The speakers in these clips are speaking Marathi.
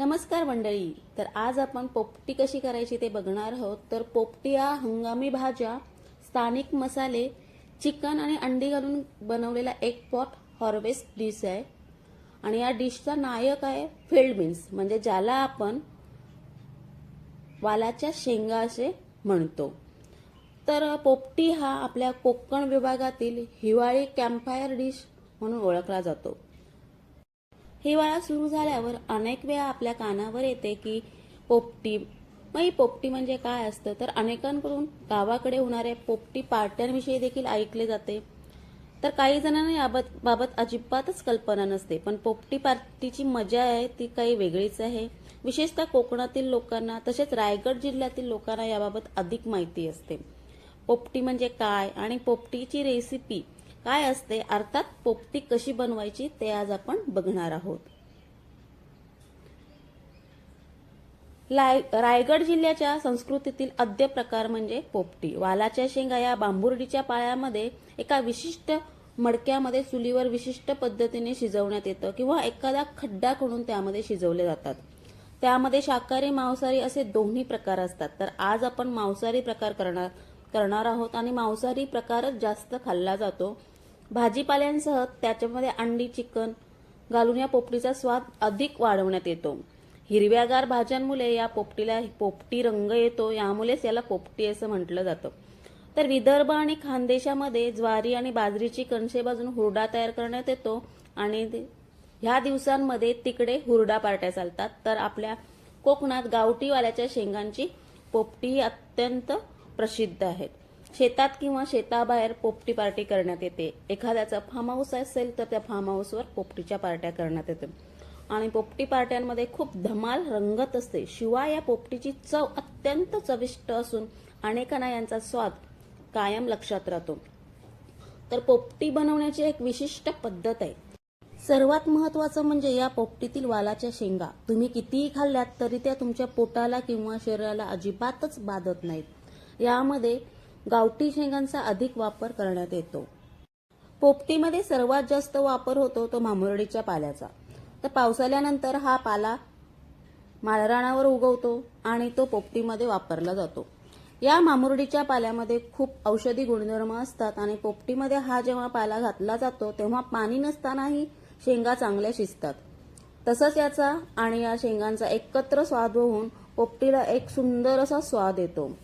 नमस्कार मंडळी. तर आज आपण पोपटी कशी करायची ते बघणार आहोत. तर पोपटी हा हंगामी भाज्या स्थानिक मसाले चिकन आणि अंडी घालून बनवलेला एक पॉट हॉर्वेस्ट डिश आहे. आणि या डिशचा नायक आहे फील्ड बीन्स म्हणजे ज्याला आपण वालाच्या शेंगा असे म्हणतो. तर पोपटी हा आपल्या कोकण विभागातील हिवाळी कॅम्पायर डिश म्हणून ओळखला जातो. हिवाळा सुरू झाल्यावर अनेक वेळा आपल्या कानावर येते की पोपटी. मग ही पोपटी म्हणजे काय असतं? तर अनेकांकडून गावाकडे होणाऱ्या पोपटी पार्ट्यांविषयी देखील ऐकले जाते. तर काही जणांना याबाबत बाबत अजिबातच कल्पना नसते. पण पोपटी पार्टीची मजा आहे ती काही वेगळीच आहे. विशेषतः कोकणातील लोकांना तसेच रायगड जिल्ह्यातील लोकांना याबाबत अधिक माहिती असते. पोपटी म्हणजे काय? आणि पोपटीची रेसिपी काय असते? अर्थात पोपटी कशी बनवायची ते आज आपण बघणार आहोत. लाय रायगड जिल्ह्याच्या संस्कृतीतील अद्य प्रकार म्हणजे पोपटी. वालाच्या शेंगा या बांबुर्डीच्या पाळ्यामध्ये एका विशिष्ट मडक्यामध्ये चुलीवर विशिष्ट पद्धतीने शिजवण्यात येतं किंवा एखादा खड्डा करून त्यामध्ये शिजवले जातात. त्यामध्ये शाकाहारी मांसाहारी असे दोन्ही प्रकार असतात. तर आज आपण मांसाहारी प्रकार करणार करणार आहोत आणि मांसाहारी प्रकारच जास्त खाल्ला जातो. भाजीपाल्यांसह त्याच्यामध्ये अंडी चिकन घालून या पोपटीचा स्वाद अधिक वाढवण्यात येतो. हिरव्यागार भाज्यांमुळे या पोपटीला पोपटी रंग येतो यामुळेच याला पोपटी असं म्हटलं जातं. तर विदर्भ आणि खानदेशामध्ये ज्वारी आणि बाजरीची कणसे बाजून हुरडा तयार करण्यात येतो आणि ह्या दिवसांमध्ये तिकडे हुरडा पार्ट्या चालतात. तर आपल्या कोकणात गावठीवाल्याच्या शेंगांची पोपटी ही अत्यंत प्रसिद्ध आहेत. शेतात किंवा शेताबाहेर पोपटी पार्टी करण्यात येते. एखाद्याचा फार्म हाऊस असेल तर त्या फार्म हाऊसवर पोपटीच्या पार्ट्या करण्यात येते. आणि पोपटी पार्ट्यांमध्ये खूप धमाल रंगत असते. शिवाय या पोपटीची चव अत्यंत चविष्ट असून अनेकांना यांचा स्वाद कायम लक्षात राहतो. तर पोपटी बनवण्याची एक विशिष्ट पद्धत आहे. सर्वात महत्वाचं म्हणजे या पोपटीतील वालाच्या शेंगा. तुम्ही कितीही खाल्ल्यात तरी त्या तुमच्या पोटाला किंवा शरीराला अजिबातच बाधत नाहीत. यामध्ये गावठी शेंगांचा अधिक वापर करण्यात येतो. पोपटीमध्ये सर्वात जास्त वापर होतो तो मामुरडीच्या पाल्याचा. तर पावसाळ्यानंतर हा पाला माळरानावर उगवतो आणि तो पोपटीमध्ये वापरला जातो. या मामुरडीच्या पाल्यामध्ये खूप औषधी गुणधर्म असतात आणि पोपटीमध्ये हा जेव्हा पाला घातला जातो तेव्हा पाणी नसतानाही शेंगा चांगल्या शिजतात. तसंच याचा आणि या शेंगांचा एकत्र स्वाद होऊन पोपटीला एक सुंदर असा स्वाद येतो.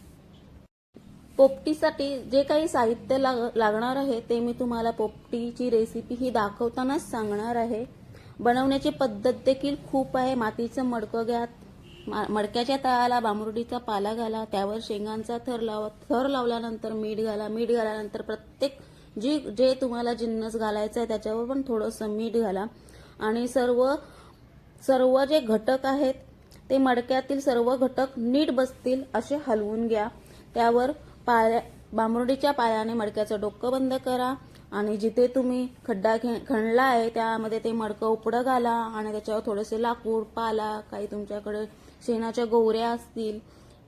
पोपटीसाठी जे काही साहित्य लाग- लागणार आहे ते मी तुम्हाला पोपटीची रेसिपी ही दाखवतानाच सांगणार आहे. बनवण्याची पद्धत देखील खूप आहे. मातीचं मडकं घ्या मा- मडक्याच्या तळाला बामुरडीचा पाला घाला त्यावर शेंगांचा थर लावा थर लावल्यानंतर मीठ घाला. मीठ घाल्यानंतर प्रत्येक जी जे तुम्हाला जिन्नस घालायचं आहे त्याच्यावर पण थोडंसं मीठ घाला. आणि सर्व सर्व जे घटक आहेत ते मडक्यातील सर्व घटक नीट बसतील असे हलवून घ्या. त्यावर पाया बांबुर्डीच्या पायाने मडक्याचं डोकं बंद करा आणि जिथे तुम्ही खड्डा खे- खणला आहे त्यामध्ये ते मडकं उपडं घाला आणि त्याच्यावर थोडेसे लाकूड पाला काही तुमच्याकडे शेणाच्या गोवऱ्या असतील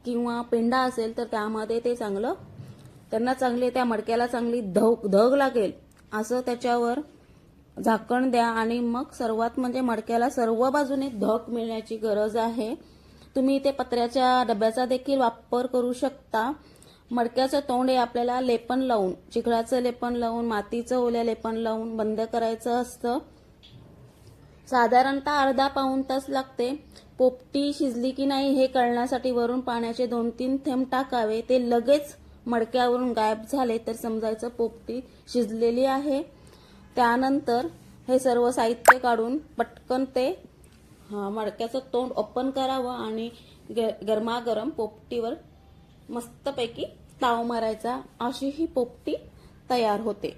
किंवा पेंडा असेल तर त्यामध्ये ते चांगलं त्यांना चांगली त्या मडक्याला चांगली धग धग लागेल. असं त्याच्यावर झाकण द्या आणि मग सर्वात म्हणजे मडक्याला सर्व बाजूने धग मिळण्याची गरज आहे. तुम्ही ते पत्र्याच्या डब्याचा देखील वापर करू शकता. मडक्याचं तोंड हे आपल्याला लेपन लावून चिखलाचं लेपन लावून मातीचं ओल्या लेपन लावून बंद करायचं असतं. साधारणतः अर्धा पाऊण तास लागते. पोपटी शिजली की नाही हे कळण्यासाठी वरून पाण्याचे दोन तीन थेंब टाकावे. ते लगेच मडक्यावरून गायब झाले तर समजायचं पोपटी शिजलेली आहे. त्यानंतर हे सर्व साहित्य काढून पटकन ते मडक्याचं तोंड ओपन करावं आणि ग- गरमागरम पोपटीवर मस्तपैकी ताव मारायचा. अशी ही पोपटी तयार होते.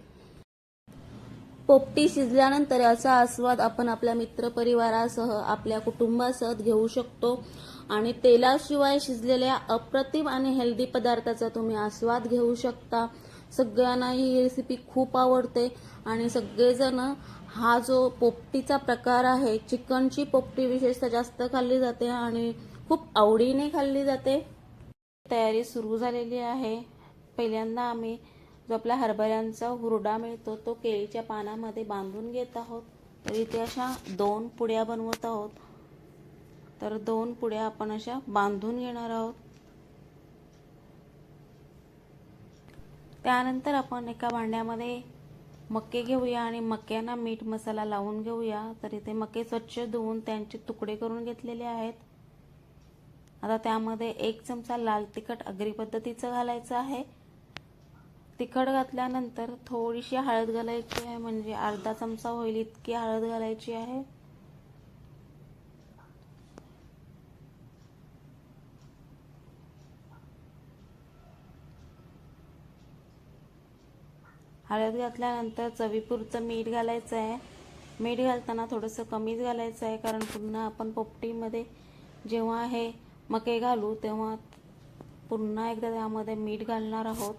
पोपटी शिजल्यानंतर याचा आस्वाद आपण आपल्या मित्रपरिवारासह आपल्या कुटुंबासह घेऊ शकतो. आणि तेलाशिवाय शिजलेल्या अप्रतिम आणि हेल्दी पदार्थाचा तुम्ही आस्वाद घेऊ शकता. सगळ्यांना ही रेसिपी खूप आवडते. आणि सगळेजण हा जो पोपटीचा प्रकार आहे चिकनची पोपटी विशेषतः जास्त खाल्ली जाते आणि खूप आवडीने खाल्ली जाते. तयारी सुरू झालेली आहे. पहिल्यांदा आम्ही जो आपला हरभऱ्यांचा हुरडा मिळतो तो केळीच्या पानामध्ये बांधून घेत आहोत. तर इथे अशा दोन पुड्या बनवत आहोत. तर दोन पुड्या आपण अशा बांधून घेणार आहोत. त्यानंतर आपण एका भांड्यामध्ये मक्के घेऊया आणि मक्यांना मीठ मसाला लावून घेऊया. तर इथे मके स्वच्छ धुवून त्यांचे तुकडे करून घेतलेले आहेत. आता त्यामध्ये एक चमचा लाल तिखट अग्री पद्धतीचं घालायचं आहे. तिखट घातल्यानंतर थोडीशी हळद घालायची आहे म्हणजे अर्धा चमचा होईल इतकी हळद घालायची आहे. हळद घातल्यानंतर चवीपुरचं मीठ घालायचं आहे. मीठ घालताना थोडंसं कमीच घालायचं आहे कारण पुन्हा आपण पोपटीमध्ये जेव्हा हे मके घालू तेव्हा पुन्हा एकदा त्यामध्ये मीठ घालणार आहोत.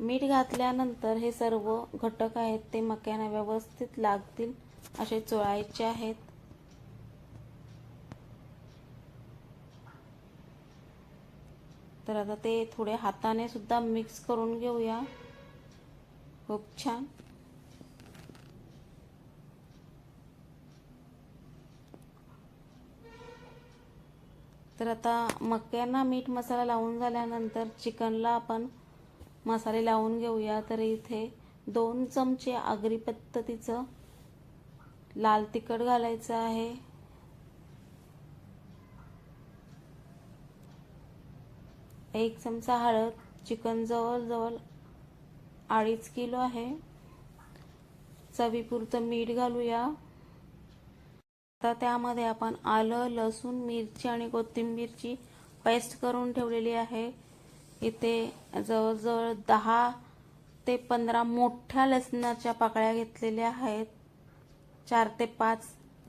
मीठ घातल्यानंतर हे सर्व घटक आहेत ते मक्याना व्यवस्थित लागतील असे चोळायचे आहेत. तर आता ते थोडे हाताने सुद्धा मिक्स करून घेऊया. खूप छान. तर आता मक्यांना मीठ मसाला लावून झाल्यानंतर चिकनला आपण मसाले लावून घेऊया. तर इथे दोन चमचे आगरी पद्धतीचं लाल तिखट घालायचं आहे. एक चमचा हळद चिकन जवळजवळ अडीच किलो आहे. चवीपुरतं मीठ घालूया. आता त्यामध्ये आपण आलं लसूण मिरची आणि कोथिंबीरची पेस्ट करून ठेवलेली आहे. इथे जवळजवळ दहा ते पंधरा मोठ्या लसणाच्या पाकळ्या घेतलेल्या आहेत. चार ते पाच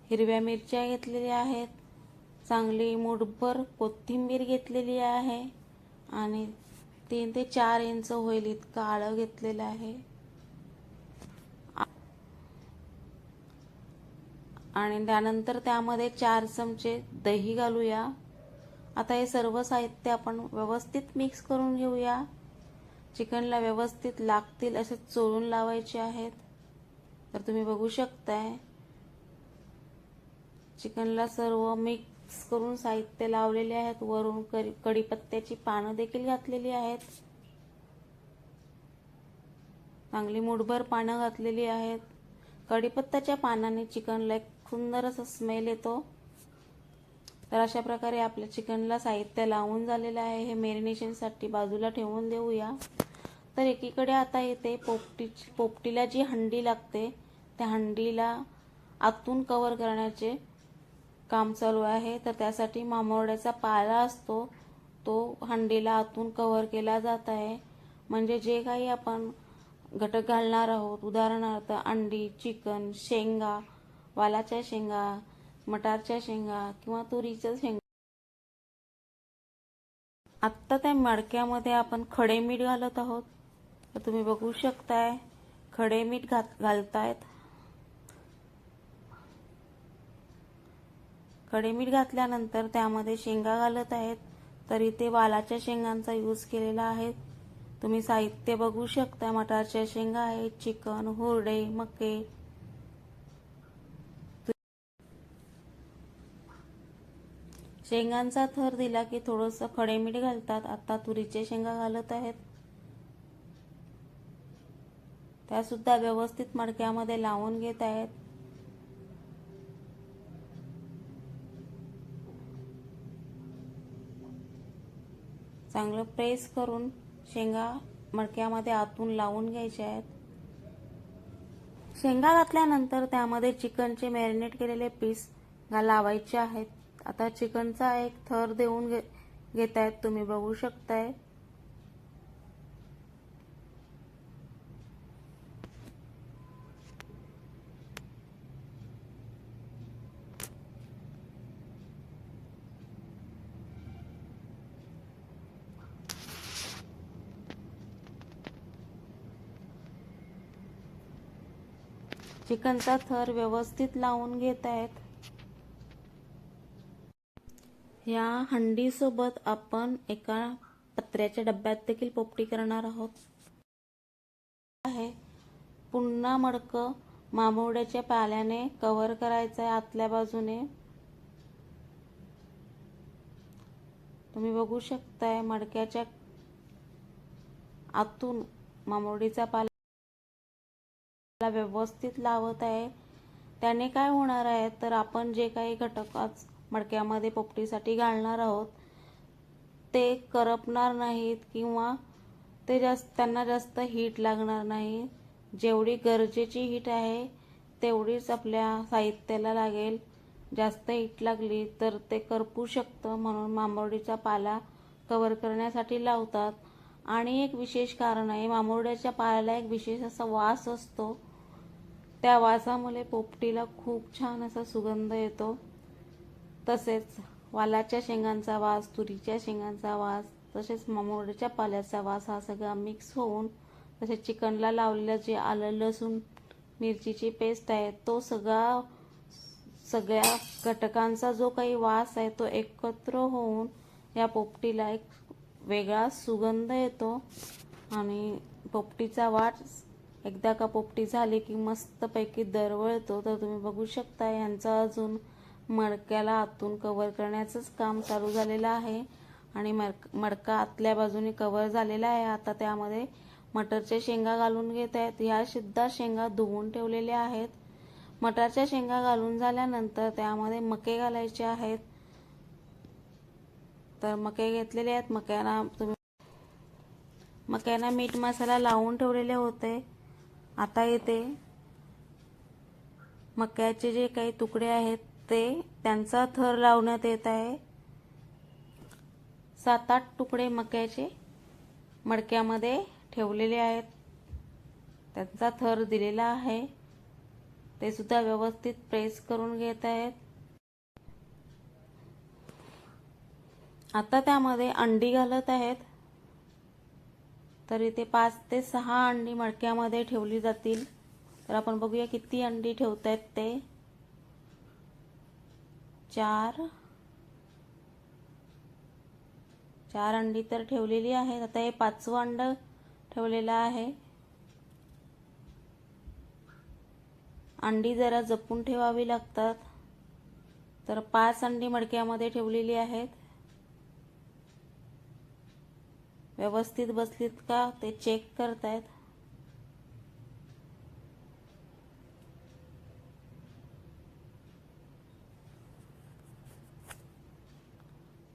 हिरव्या मिरच्या घेतलेल्या आहेत. चांगली मुठभर कोथिंबीर घेतलेली आहे. आणि तीन ते चार इंच होईल इतकं आळं घेतलेलं आहे. आणि त्यानंतर त्यामध्ये चार चमचे दही घालूया. आता हे सर्व साहित्य आपण व्यवस्थित मिक्स करून घेऊया. चिकनला व्यवस्थित लागतील असे चोळून लावायचे आहेत. तर तुम्ही बघू शकताय. चिकनला सर्व मिक्स करून साहित्य लावलेले आहेत. वरून कढीपत्त्याची पानं देखील घातलेली आहेत. चांगली मुठभर पानं घातलेली आहेत. कढीपत्त्याच्या पानाने चिकनला एक सुंदर असा स्मेल येतो. तर अशा प्रकारे आपल्या चिकनला साहित्य लावून झालेलं आहे. हे मेरिनेशनसाठी बाजूला ठेवून देऊया. तर एकीकडे आता येते पोपटी पोपटीला जी हंडी लागते त्या हंडीला आतून कवर करण्याचे काम चालू आहे. तर त्यासाठी मामोरड्याचा पाला असतो. तो हंडीला आतून कवर केला जात आहे. म्हणजे जे काही आपण घटक घालणार आहोत उदाहरणार्थ अंडी चिकन शेंगा वालाच्या शेंगा मटारच्या शेंगा किंवा तुरीच्या शेंगा. आत्ता त्या मडक्यामध्ये आपण खडे मीठ घालत आहोत. तर तुम्ही बघू शकताय खडे मीठ घात घालतायत. खडे मीठ घातल्यानंतर त्यामध्ये शेंगा घालत आहेत. तर इथे वालाच्या शेंगांचा यूज केलेला आहे. तुम्ही साहित्य बघू शकता मटारच्या शेंगा आहेत चिकन हुरडे मके शेंगांचा थर दिला की थोडंसं खडे मीठ घालतात. आता तुरीचे शेंगा घालत आहेत. त्या सुद्धा व्यवस्थित मडक्यामध्ये लावून घेत आहेत. चांगलं प्रेस करून शेंगा मडक्यामध्ये आतून लावून घ्यायच्या आहेत. शेंगा घातल्यानंतर त्यामध्ये चिकनचे मॅरिनेट केलेले पीस लावायचे आहेत. आता चिकनचा एक थर देऊन घे घेत आहेत तुम्ही बघू शकताय. चिकनचा थर व्यवस्थित लावून घेत आहेत या हंडीसोबत आपण एका पत्र्याच्या डब्यात देखील पोपटी करणार आहोत. आहे. पुन्हा मडकं मामोड्याच्या पाल्याने कव्हर करायचं आहे आतल्या बाजूने. तुम्ही बघू शकताय मडक्याच्या आतून मामुरडीचा पाला व्यवस्थित लावत आहे. त्याने काय होणार आहे? तर आपण जे काही घटक आज मडक्यामध्ये पोपटीसाठी घालणार आहोत. ते करपणार नाहीत किंवा ते जास्त त्यांना जास्त हीट लागणार नाही. जेवढी गरजेची हीट आहे तेवढीच आपल्या साहित्याला लागेल. जास्त हीट लागली तर ते करपू शकतं म्हणून मांबोर्डीचा पाला कवर करण्यासाठी लावतात. आणि एक विशेष कारण आहे मांबोर्ड्याच्या पाल्याला एक विशेष असा वास असतो. त्या वासामुळे पोपटीला खूप छान असा सुगंध येतो. तसेच वालाच्या शेंगांचा वास तुरीच्या शेंगांचा वास तसेच मामोरड्याच्या पाल्याचा वास हा सगळा मिक्स होऊन तसेच चिकनला लावलेलं जे आलं लसूण मिरचीची पेस्ट आहे तो सगळा सगळ्या घटकांचा जो काही वास आहे तो एकत्र होऊन या पोपटीला एक वेगळा सुगंध येतो आणि पोपटीचा वास एकदा का पोपटी झाली की मस्तपैकी दरवळतो. तर तुम्ही बघू शकता यांचा अजून मडक्याला आतून कवर करण्याचंच काम चालू झालेलं आहे. आणि मडक मडका आतल्या बाजूने कवर झालेला आहे. आता त्यामध्ये मटरच्या शेंगा घालून घेत आहेत. ह्या सुद्धा शेंगा धुवून ठेवलेल्या आहेत. मटारच्या शेंगा घालून झाल्यानंतर त्यामध्ये मके घालायचे आहेत. तर मके घेतलेले आहेत. मक्याला तुम्ही मक्याना मीठ मसाला लावून ठेवलेले होते. आता येते मक्याचे जे काही तुकडे आहेत ते त्यांचा थर लावण्यात येत आहे. सात आठ तुकडे मक्याचे मडक्यामध्ये ठेवलेले आहेत. त्यांचा थर दिलेला आहे. ते सुद्धा व्यवस्थित प्रेस करून घेत आहेत. आता त्यामध्ये अंडी घालत आहेत. तर इथे पाच ते सहा अंडी मडक्यामध्ये ठेवली जातील. तर आपण बघूया किती अंडी ठेवत आहेत ते. चार. चार अंडी तर ठेवलेली आहेत. आता हे पाचवं अंड ठेवलेलं आहे. अंडी जरा जपून ठेवावी लागतात. तर पाच अंडी मडक्यामध्ये ठेवलेली आहेत. व्यवस्थित बसलीत का? ते चेक करतायत.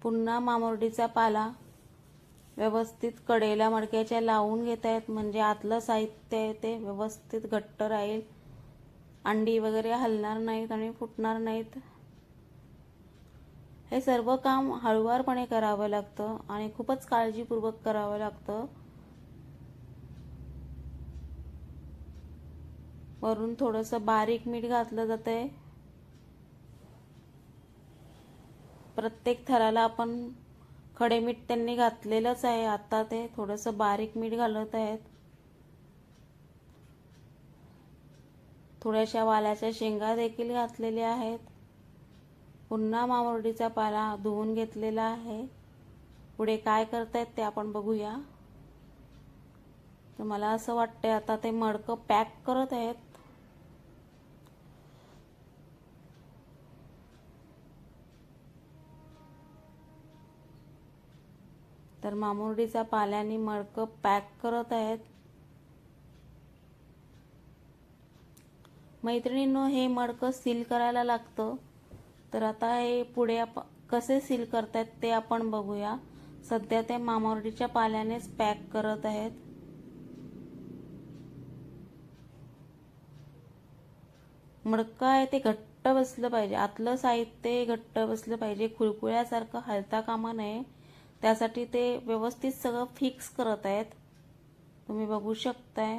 पुन्हा मामुरडीचा पाला व्यवस्थित कडेला मडक्याच्या लावून घेत आहेत म्हणजे आतलं साहित्य आहे ते व्यवस्थित घट्ट राहील. अंडी वगैरे हलणार नाहीत आणि फुटणार नाहीत. हे सर्व काम हळुवारपणे करावं लागतं आणि खूपच काळजीपूर्वक करावं लागतं. वरून थोडंसं बारीक मीठ घातलं जातं आहे प्रत्येक थराला आपण खडे मीठ त्यांनी घातलेलंच आहे. आता ते थोडंसं बारीक मीठ घालत आहेत. थोड्याशा वाल्याच्या शेंगा देखील घातलेल्या आहेत. पुन्हा मामुरडीचा पाला धुवून घेतलेला आहे. पुढे काय करतायत ते आपण बघूया. तर मला असं वाटतंय आता ते मडकं पॅक करत आहेत. तर मामुर्डीचा पाल्याने मडकं पॅक करत आहेत. मैत्रिणींनो हे मडकं सील करायला लागतं. तर आता हे पुढे आप कसे सील करतायत ते आपण बघूया. सध्या ते मामुरडीच्या पाल्यानेच पॅक करत आहेत. मडकं आहे ते घट्ट बसलं पाहिजे. आतलं साहित्य घट्ट बसलं पाहिजे. खुळखुळ्यासारखं हलता कामा नये. त्यासाठी ते व्यवस्थित सगळं फिक्स करत आहेत. तुम्ही बघू शकताय.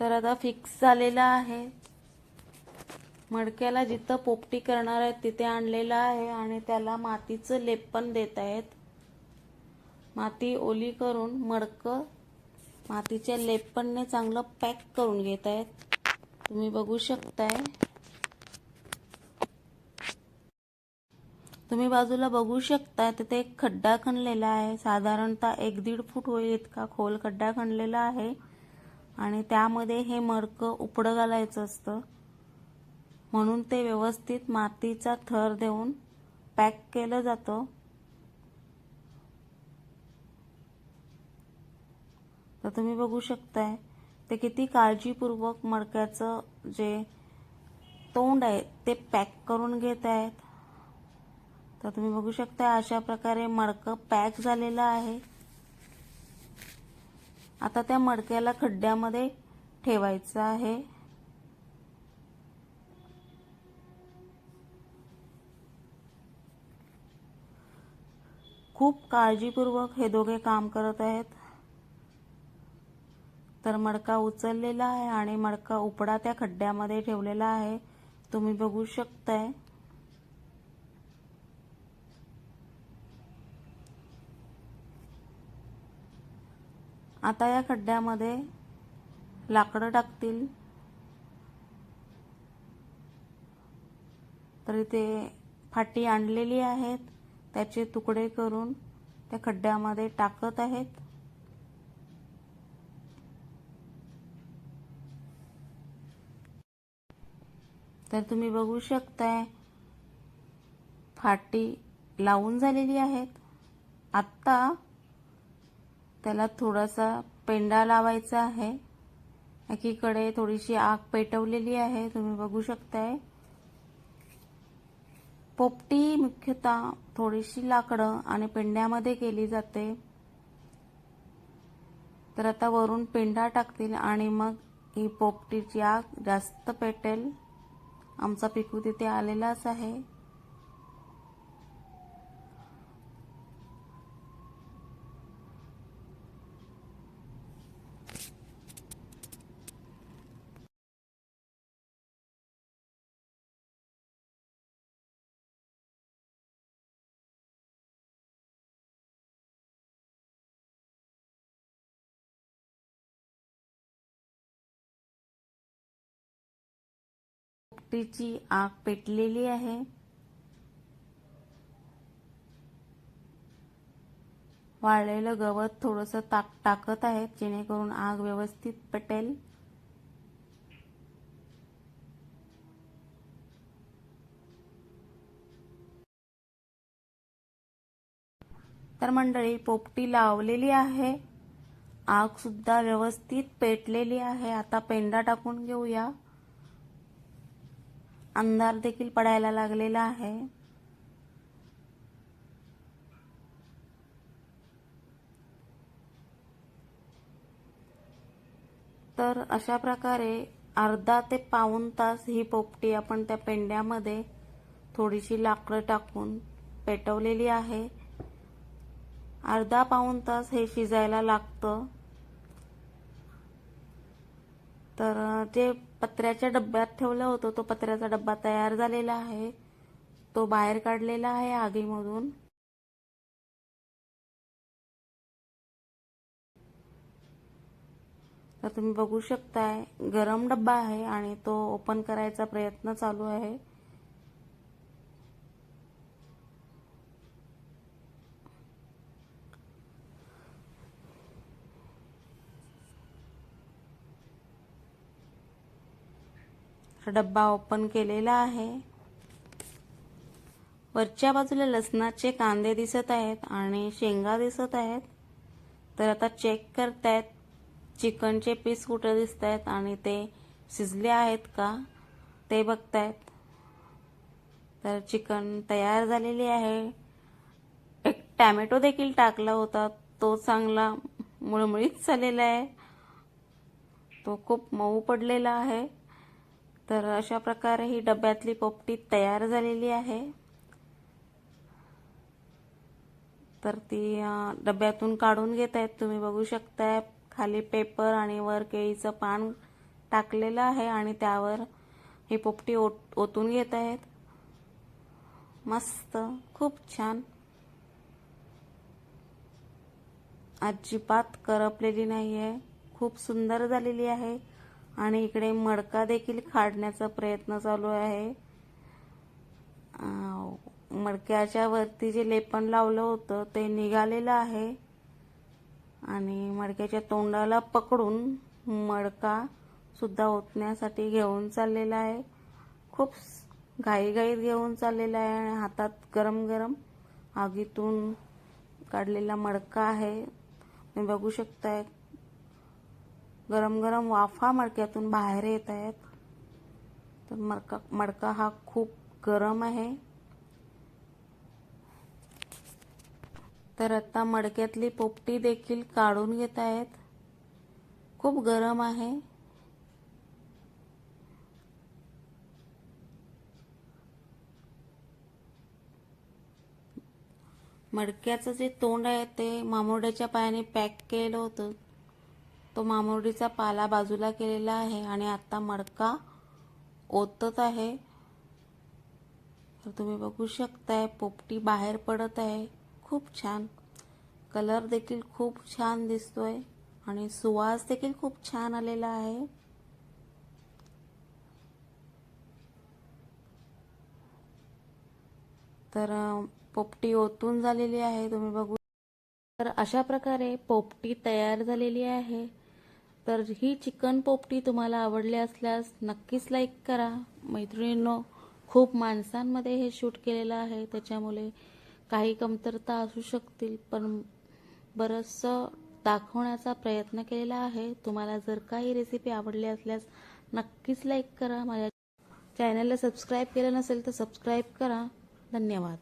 तर आता फिक्स झालेला आहे. मडक्याला जिथं पोपटी करणार आहेत तिथे आणलेलं आहे आणि त्याला मातीचं लेपन देत आहेत. माती ओली करून मडकं मातीच्या लेपनने चांगलं पॅक करून घेत आहेत. तुम्ही बघू शकताय. तुम्ही बाजूला बघू शकता तिथे एक खड्डा खणलेला आहे. साधारणतः एक दीड फूट होईल इतका खोल खड्डा खणलेला आहे. आणि त्यामध्ये हे मडकं उपडं घालायचं असतं. म्हणून ते व्यवस्थित मातीचा थर देऊन पॅक केलं जातं. तर तुम्ही बघू शकताय. ते किती काळजीपूर्वक मडक्याचं जे तोंड आहे ते पॅक करून घेत आहेत. तर तुम्ही बघू शकता अशा प्रकारे मडकं पॅक झालेलं आहे. आता त्या मडक्याला खड्ड्यामध्ये ठेवायचं आहे. खूप काळजीपूर्वक हे दोघे काम करत आहेत. तर मडका उचललेला आहे आणि मडका उपडा त्या खड्ड्यामध्ये ठेवलेला आहे. तुम्ही बघू शकताय. आता या खड्ड्यामध्ये लाकडं टाकतील. तर इथे फाटी आणलेली आहेत. त्याचे तुकडे करून त्या खड्ड्यामध्ये टाकत आहेत. तर तुम्ही बघू शकताय फाटी लावून झालेली आहेत. आत्ता त्याला थोडासा पेंडा लावायचा आहे. एकीकडे थोडीशी आग पेटवलेली आहे तुम्ही बघू शकताय. पोपटी मुख्यतः थोडीशी लाकडं आणि पेंड्यामध्ये केली जाते. तर आता वरून पेंडा टाकतील आणि मग ही पोपटीची आग जास्त पेटेल. आमचा पिकू तिथे आलेलाच आहे. पोपटीची आग पेटलेली आहे. वाळलेलं गवत थोडंसं ताक टाकत आहेत जेणेकरून आग व्यवस्थित पेटेल. तर मंडळी पोपटी लावलेली आहे. आग सुद्धा व्यवस्थित पेटलेली आहे. आता पेंडा टाकून घेऊया. अंधार देखील पडायला लागलेला आहे. तर अशा प्रकारे अर्धा ते पाऊण तास ही पोपटी आपण त्या पेंड्यामध्ये थोडीशी लाकडं टाकून पेटवलेली आहे. अर्धा पाऊण तास हे शिजायला लागतं. तर जे पत्र्याच्या डब्यात ठेवलं होतं. तो पत्र्याचा डब्बा तयार झालेला आहे. तो बाहेर काढलेला आहे आगीमधून. तर तुम्ही बघू शकताय गरम डब्बा आहे आणि तो ओपन करायचा प्रयत्न चालू आहे. डब्बा ओपन केलेला आहे. वरच्या बाजूला लसणाचे कांदे दिसत आहेत आणि शेंगा दिसत आहेत. तर आता चेक करतायत चिकनचे पीस कुठे दिसत आहेत आणि ते शिजले आहेत का? ते बघतायत. तर चिकन तयार झालेली आहे. एक टॅमॅटो देखील टाकला होता. तो चांगला मुळमुळीत झालेला आहे. तो खूप मऊ पडलेला आहे. तर अशा प्रकारे ही डब्यातली पोपटी तयार झालेली आहे. तर ती डब्यातून काढून घेत आहेत तुम्ही बघू शकताय खाली पेपर आणि वर केळीचं पान टाकलेलं आहे आणि त्यावर ही पोपटी ओत ओतून घेत आहेत मस्त खूप छान. अजिबात करपलेली नाही आहे खूप सुंदर झालेली आहे. आणि इकडे मडका देखील काढण्याचा प्रयत्न चालू आहे. मडक्याच्या वरती जे लेपण लावलं होतं ते निघालेलं आहे. आणि मडक्याच्या तोंडाला पकडून मडका सुद्धा ओतण्यासाठी घेऊन चाललेला आहे. खूप घाईघाईत घेऊन चाललेला आहे आणि हातात गरम गरम आगीतून काढलेला मडका आहे. तुम्ही बघू शकताय गरम गरम वाफा मडक्यातून बाहेर येत आहेत. तर मडका मडका हा खूप गरम आहे. तर आता मडक्यातली पोपटी देखील काढून घेत आहेत. खूप गरम आहे. मडक्याचं जे तोंड आहे ते मामोड्याच्या पायाने पॅक केलं होतं. तो मामुरडीचा पाला बाजूला केलेला आहे आणि आता मडका ओतत आहे. तर तुम्ही बघू शकताय पोपटी बाहेर पडत आहे. खूप छान. कलर देखील खूप छान दिसतोय आणि सुवास देखील खूप छान आलेला आहे. तर पोपटी ओतून झालेली आहे. तुम्ही बघू तर अशा प्रकारे पोपटी तयार झालेली आहे. तर ही चिकन पोपटी तुम्हाला आवडली असल्यास नक्कीच लाईक करा. मैत्रिणींनो खूप माणसांमध्ये हे शूट केलेलं आहे. त्याच्यामुळे काही कमतरता असू शकतील पण बरंचसं दाखवण्याचा प्रयत्न केलेला आहे. तुम्हाला जर काही रेसिपी आवडली असल्यास नक्कीच लाईक करा. माझ्या चॅनलला सबस्क्राईब केलं नसेल तर सबस्क्राईब करा. धन्यवाद.